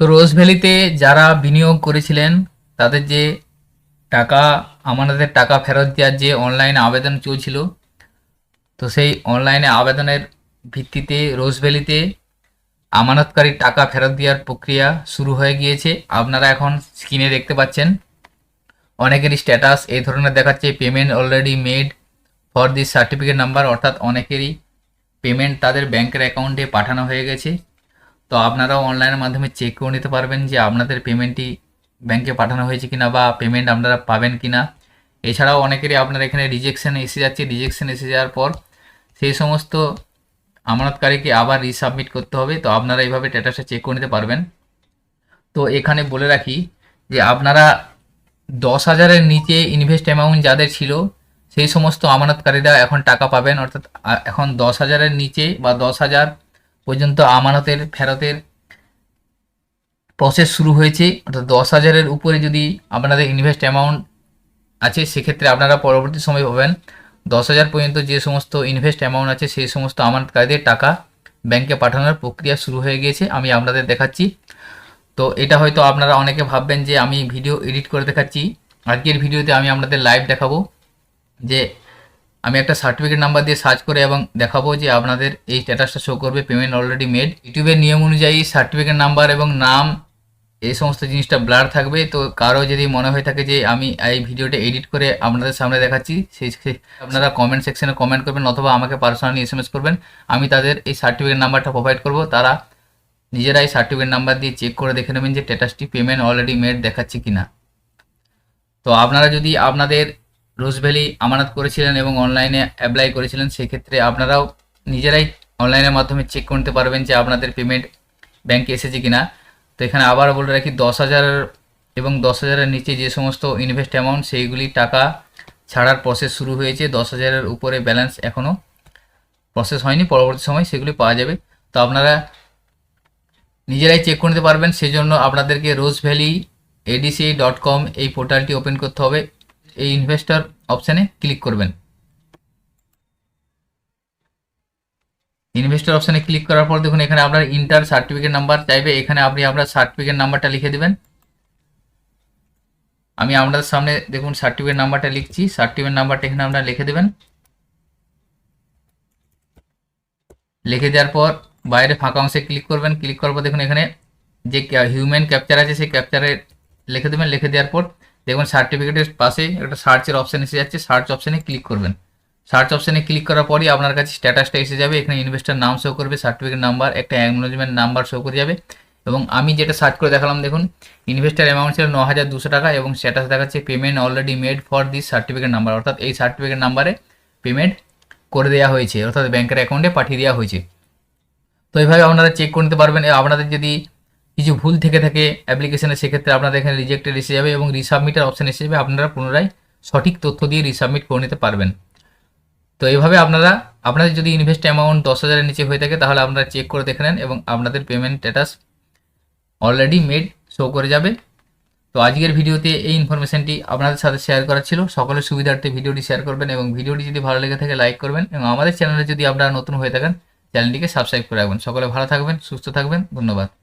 তো রোজ ভ্যালিতে যারা বিনিয়োগ করেছিলেন, তাদের যে টাকা, আমাদের টাকা ফেরত দেওয়ার যে অনলাইনে আবেদন চলছিল, তো সেই অনলাইনে আবেদনের ভিত্তিতে রোজ ভ্যালিতে আমানতকারী টাকা ফেরত দেওয়ার প্রক্রিয়া শুরু হয়ে গিয়েছে। আপনারা এখন স্ক্রিনে দেখতে পাচ্ছেন, অনেকেরই স্ট্যাটাস এই ধরনের দেখাচ্ছে payment already made for this certificate number অর্থাৎ অনেকেরই পেমেন্ট তাদের ব্যাংকের অ্যাকাউন্টে পাঠানো হয়ে গেছে। তো আপনারাও অনলাইনের মাধ্যমে চেক করে নিতে পারবেন যে আপনাদের পেমেন্টটি ব্যাংকে পাঠানো হয়েছে কিনা বা পেমেন্ট আপনারা পাবেন কিনা। এছাড়াও অনেকেরই আপনার এখানে রিজেকশন এসে যাচ্ছে রিজেকশন এসে যাওয়ার পর সেই সমস্ত আমানতকারীকে আবার রিসাবমিট করতে হবে। তো আপনারা এইভাবে স্ট্যাটাসটা চেক করে নিতে পারবেন। তো এখানে বলে রাখি যে আপনারা দশ হাজারের নিচে ইনভেস্ট অ্যামাউন্ট যাদের ছিল, সেই সমস্ত আমানতকারীরা এখন টাকা পাবেন। অর্থাৎ এখন দশ হাজারের নিচে বা দশ হাজার পর্যন্ত আমানতের, ফেরতের প্রসেস শুরু হয়েছে। অর্থাৎ দশ হাজারের উপরে যদি আপনাদের ইনভেস্ট অ্যামাউন্ট আছে, সেক্ষেত্রে আপনারা পরবর্তী সময় পাবেন। দশ হাজার পর্যন্ত যে সমস্ত ইনভেস্ট অ্যামাউন্ট আছে, সেই সমস্ত আমানতকারীদের টাকা ব্যাংকে পাঠানোর প্রক্রিয়া শুরু হয়ে গিয়েছে। আমি আপনাদের দেখাচ্ছি। তো এটা হয়তো আপনারা অনেকে ভাববেন যে আমি ভিডিও এডিট করে দেখাচ্ছি। আজকের ভিডিওতে আমি আপনাদের লাইভ দেখাবো যে আমি একটা সার্টিফিকেট নাম্বার দিয়ে সার্চ করে এবং দেখাবো যে আপনাদের এই স্ট্যাটাসটা শো করবে পেমেন্ট অলরেডি মেড ইউটিউবের নিয়ম অনুযায়ী সার্টিফিকেট নাম্বার এবং নাম, এই সমস্ত জিনিসটা ব্লার থাকবে। তো কারও যদি মনে হয়ে থাকে যে আমি এই ভিডিওটা এডিট করে আপনাদের সামনে দেখাচ্ছি, সেই আপনারা কমেন্ট সেকশনে কমেন্ট করবেন অথবা আমাকে পার্সোনালি এসএমএস করবেন। আমি তাদের এই সার্টিফিকেট নাম্বারটা প্রোভাইড করব। তারা নিজেরাই সার্টিফিকেট নাম্বার দিয়ে চেক করে দেখে নেবেন যে স্ট্যাটাসটি পেমেন্ট অলরেডি মেড দেখাচ্ছে কিনা। তো আপনারা যদি আপনাদের রোজ ভ্যালি আমানত করেছিলেন এবং অনলাইনে অ্যাপ্লাই করেছিলেন, সেক্ষেত্রে আপনারাও নিজেরাই অনলাইনের মাধ্যমে চেক করতে পারবেন যে আপনাদের পেমেন্ট ব্যাংকে এসেছে কিনা। তো এখানে আবার বলে রাখি, দশ হাজার এবং দশ হাজারের নিচে যে সমস্ত ইনভেস্ট অ্যামাউন্ট সেইগুলি টাকা ছাড়ার প্রসেস শুরু হয়েছে। দশ হাজারের উপরে ব্যালেন্স এখনও প্রসেস হয়নি, পরবর্তী সময় সেগুলি পাওয়া যাবে। তো আপনারা নিজেরাই চেক করে নিতে পারবেন, সেজন্য আপনাদেরকে Rose Valley ADC dot com এই পোর্টালটি ওপেন করতে হবে। এই ইনভেস্টর অপশানে ক্লিক করবেন। ইনভেস্টর অপশানে ক্লিক করার পর দেখুন, এখানে আপনার ইন্টার সার্টিফিকেট নাম্বার চাইবে, এখানে আপনি আপনার সার্টিফিকেট নাম্বারটা লিখে দেবেন। আমি আপনাদের সামনে দেখুন সার্টিফিকেট নাম্বারটা লিখছি সার্টিফিকেট নাম্বারটা এখানে আপনারা লিখে দেবেন। লিখে দেওয়ার পর বাইরে ফাঁকা অংশে ক্লিক করবেন। ক্লিক করার পর দেখুন, এখানে যে হিউম্যান ক্যাপচার আছে, সেই ক্যাপচারে লিখে দেবেন। লিখে দেওয়ার পর দেখুন সার্টিফিকেটের পাশে একটা সার্চের অপশান এসে যাচ্ছে। সার্চ অপশানে ক্লিক করবেন। সার্চ অপশানে ক্লিক করার পরই আপনার কাছে স্ট্যাটাসটা এসে যাবে। এখানে ইনভেস্টার নাম শো করবে সার্টিফিকেট নাম্বার একটা অ্যাকনোলজমেন্ট নাম্বার শো করে যাবে। এবং আমি যেটা সার্চ করে দেখালাম, দেখুন ইনভেস্টার অ্যামাউন্ট ছিল ন হাজার দুশো টাকা এবং স্ট্যাটাস দেখাচ্ছে payment already made for this certificate number অর্থাৎ এই সার্টিফিকেট নাম্বারে পেমেন্ট করে দেওয়া হয়েছে। অর্থাৎ ব্যাংকের অ্যাকাউন্টে পাঠিয়ে দেওয়া হয়েছে। তো এইভাবে আপনারা চেক করে নিতে পারবেন। আপনাদের যদি কিছু ভুল থেকে থাকে অ্যাপ্লিকেশনে সেক্ষেত্রে আপনাদের এখানে রিজেক্টেড এসে যাবে এবং রিসাবমিটের অপশান এসে যাবে। আপনারা পুনরায় সঠিক তথ্য দিয়ে রিসাবমিট করে নিতে পারবেন। তো এইভাবে আপনারা, আপনাদের যদি ইনভেস্ট অ্যামাউন্ট দশ হাজারের নিচে হয়ে থাকে, তাহলে আপনারা চেক করে দেখে নেন এবং আপনাদের payment status already made show করে যাবে। তো আজকের ভিডিওতে এই ইনফরমেশনটি আপনাদের সাথে শেয়ার করা ছিল। সকলের সুবিধার্থে ভিডিওটি শেয়ার করবেন এবং ভিডিওটি যদি ভালো লেগে থাকে লাইক করবেন এবং আমাদের চ্যানেলে যদি আপনারা নতুন হয়ে থাকেন চ্যানেলটিকে সাবস্ক্রাইব করে রাখবেন। সকলে ভালো থাকবেন, সুস্থ থাকবেন। ধন্যবাদ।